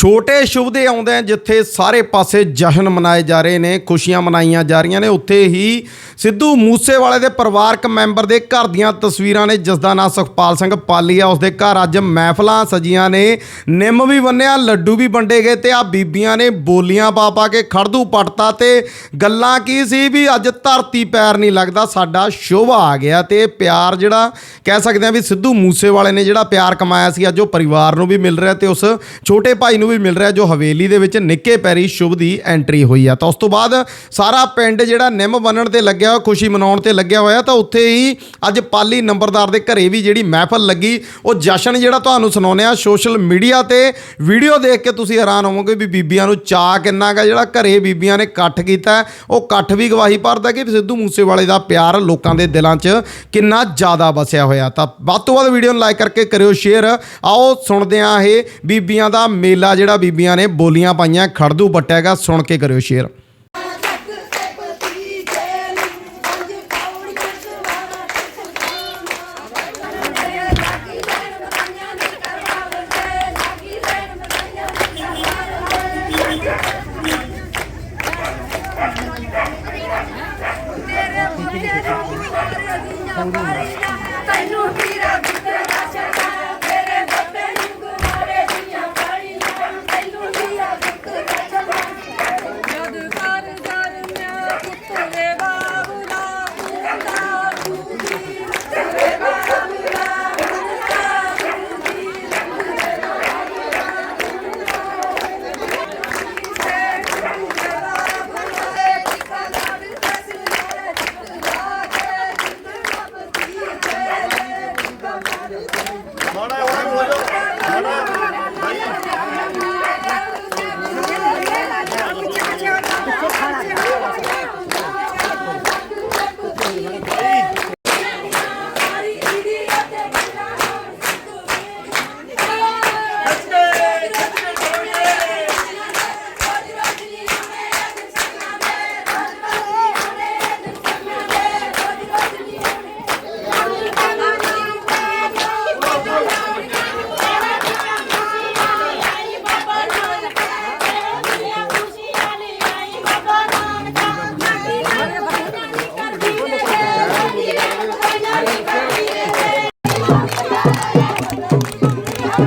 ਛੋਟੇ ਸ਼ੁਭ ਦੇ ਆਉਂਦੇ ਆ, ਜਿੱਥੇ ਸਾਰੇ ਪਾਸੇ ਜਸ਼ਨ ਮਨਾਏ ਜਾ ਰਹੇ ਨੇ, ਖੁਸ਼ੀਆਂ ਮਨਾਈਆਂ ਜਾ ਰਹੀਆਂ ਨੇ। ਉੱਥੇ ਹੀ ਸਿੱਧੂ ਮੂਸੇਵਾਲੇ ਦੇ ਪਰਿਵਾਰਕ ਮੈਂਬਰ ਦੇ ਘਰ ਦੀਆਂ ਤਸਵੀਰਾਂ ਨੇ, ਜਿਸ ਦਾ ਨਾਂ ਸੁਖਪਾਲ ਸਿੰਘ ਪਾਲੀ ਆ ਉਸਦੇ ਘਰ ਅੱਜ ਮਹਿਫਲਾਂ ਸਜੀਆਂ ਨੇ। ਨਿੰਮ ਵੀ ਬੰਨਿਆ, ਲੱਡੂ ਵੀ ਵੰਡੇ ਗਏ ਤੇ ਆ ਬੀਬੀਆਂ ਨੇ ਬੋਲੀਆਂ ਪਾ ਪਾ ਕੇ ਖੜਦੂ ਪਟਤਾ ਤੇ ਗੱਲਾਂ ਕੀ ਸੀ ਵੀ ਅੱਜ ਧਰਤੀ ਪੈਰ ਨਹੀਂ ਲੱਗਦਾ, ਸਾਡਾ ਸ਼ੋਭਾ ਆ ਗਿਆ ਤੇ ਪਿਆਰ ਜਿਹੜਾ ਕਹਿ ਸਕਦੇ ਆ ਵੀ ਸਿੱਧੂ ਮੂਸੇਵਾਲੇ ਨੇ ਜਿਹੜਾ ਪਿਆਰ ਕਮਾਇਆ ਸੀ, ਅੱਜ ਉਹ ਪਰਿਵਾਰ ਨੂੰ ਵੀ ਮਿਲ ਰਿਹਾ ਤੇ ਉਸ ਛੋਟੇ ਭਾਈ ਨੂੰ ਵੀ ਮਿਲ ਰਿਹਾ ਜੋ ਹਵੇਲੀ ਦੇ ਵਿੱਚ ਨਿੱਕੇ ਪੈਰੀ ਸ਼ੁਭ ਦੀ ਐਂਟਰੀ ਹੋਈ ਆ। ਤਾਂ ਉਸ ਤੋਂ ਬਾਅਦ ਸਾਰਾ ਪਿੰਡ ਜਿਹੜਾ ਨਿੰਮ ਬੰਨਣ ਤੇ ਲੱਗਿਆ ਹੋਇਆ, ਖੁਸ਼ੀ ਮਨਾਉਣ ਤੇ ਲੱਗਿਆ ਹੋਇਆ, ਤਾਂ ਉੱਥੇ ਹੀ ਅੱਜ ਪਾਲੀ ਨੰਬਰਦਾਰ ਦੇ ਘਰੇ ਵੀ ਜਿਹੜੀ ਮਹਿਫਲ ਲੱਗੀ। ਉਹ ਜਸ਼ਨ ਜਿਹੜਾ ਤੁਹਾਨੂੰ ਸੁਣਾਉਂਦੇ ਆ, ਸੋਸ਼ਲ ਮੀਡੀਆ ਤੇ ਵੀਡੀਓ ਦੇਖ ਕੇ ਤੁਸੀਂ ਹੈਰਾਨ ਹੋਵੋਗੇ ਵੀ ਬੀਬੀਆਂ ਨੂੰ ਚਾਅ ਕਿੰਨਾ ਗਾ ਜਿਹੜਾ ਘਰੇ ਬੀਬੀਆਂ ਨੇ ਇਕੱਠ ਕੀਤਾ ਉਹ ਇਕੱਠ ਵੀ ਗਵਾਹੀ ਭਰਦਾ ਕਿ ਸਿੱਧੂ ਮੂਸੇਵਾਲੇ ਦਾ ਪਿਆਰ ਲੋਕਾਂ ਦੇ ਦਿਲਾਂ 'ਚ ਕਿੰਨਾ ਜ਼ਿਆਦਾ ਵਸਿਆ ਹੋਇਆ। ਤਾਂ ਵੱਧ ਤੋਂ ਵੱਧ ਵੀਡੀਓ ਨੂੰ ਲਾਈਕ ਕਰਕੇ ਕਰਿਓ ਸ਼ੇਅਰ ਆਓ, ਸੁਣਦੇ ਆ ਇਹ ਬੀਬੀਆਂ ਦਾ ਮੇਲਾ ਜਿਹੜਾ ਬੀਬੀਆਂ ਨੇ ਬੋਲੀਆਂ ਪਾਈਆਂ ਖੜਦੂ ਪੱਟਿਆਗਾ ਸੁਣ ਕੇ ਕਰਿਓ ਸ਼ੇਅਰ।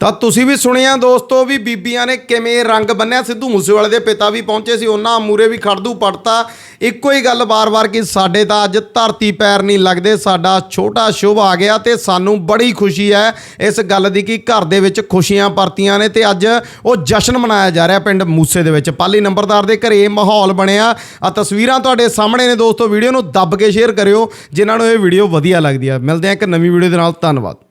ਤਾਂ ਤੁਸੀਂ ਵੀ ਸੁਣਿਆ ਦੋਸਤੋ ਵੀ ਬੀਬੀਆਂ ਨੇ ਕਿਵੇਂ ਰੰਗ ਬੰਨਿਆ? ਸਿੱਧੂ ਮੂਸੇਵਾਲੇ ਦੇ ਪਿਤਾ ਵੀ ਪਹੁੰਚੇ ਸੀ, ਉਹਨਾਂ ਮੂਰੇ ਵੀ ਖੜਦੂ ਪੜਤਾ ਇੱਕੋ ਹੀ ਗੱਲ ਵਾਰ-ਵਾਰ ਕਿ ਸਾਡੇ ਤਾਂ ਅੱਜ ਧਰਤੀ ਪੈਰ ਨਹੀਂ ਲੱਗਦੇ, ਸਾਡਾ ਛੋਟਾ ਸ਼ੁਭ ਆ ਗਿਆ ਤੇ ਸਾਨੂੰ ਬੜੀ ਖੁਸ਼ੀ ਹੈ ਇਸ ਗੱਲ ਦੀ ਕਿ ਘਰ ਦੇ ਵਿੱਚ ਖੁਸ਼ੀਆਂ ਪਰਤੀਆਂ ਨੇ ਤੇ ਅੱਜ ਉਹ ਜਸ਼ਨ ਮਨਾਇਆ ਜਾ ਰਿਹਾ ਪਿੰਡ ਮੂਸੇ ਦੇ ਵਿੱਚ। ਪਾਲੀ ਨੰਬਰਦਾਰ ਦੇ ਘਰੇ ਮਾਹੌਲ ਬਣਿਆ। ਆ ਤਸਵੀਰਾਂ ਤੁਹਾਡੇ ਸਾਹਮਣੇ ਨੇ ਦੋਸਤੋ, ਵੀਡੀਓ ਨੂੰ ਦੱਬ ਕੇ ਸ਼ੇਅਰ ਕਰਿਓ, ਜਿਨ੍ਹਾਂ ਨੂੰ ਇਹ ਵੀਡੀਓ ਵਧੀਆ ਲੱਗਦੀ ਹੈ ਮਿਲਦੇ ਹਾਂ ਇੱਕ ਨਵੀਂ ਵੀਡੀਓ ਦੇ ਨਾਲ। ਧੰਨਵਾਦ।